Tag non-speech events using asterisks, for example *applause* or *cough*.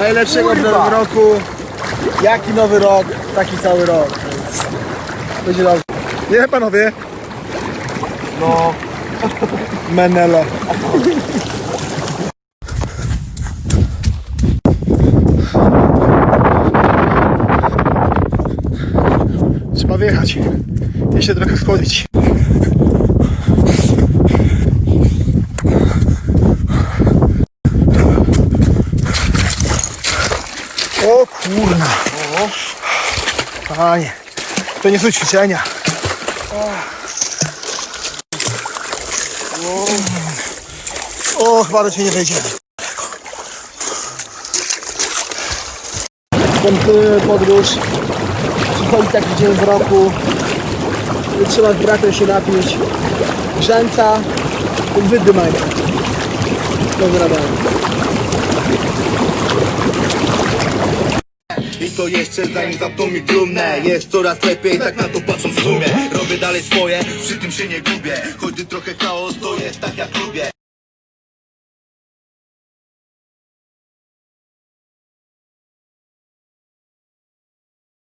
Najlepszego w Kurwa. roku. Jaki nowy rok, taki cały rok. Będzie dobrze. Nie panowie? No. *laughs* Menele. Trzeba wyjechać. I się trochę schodzić. O kurna. Panie, to nie są ćwiczenia. O, chyba do ciebie nie wejdzie. Kończymy podróż. Przychodzi taki dzień w roku. Nie trzeba z bratem się napić. Grzęca i wydymania. Pozdrawiam. I to jeszcze zanim zamkną mi trumnę Jest coraz lepiej, tak na to patrząc w sumie. Robię dalej swoje, przy tym się nie gubię. Choć gdy trochę chaos, to jest tak jak lubię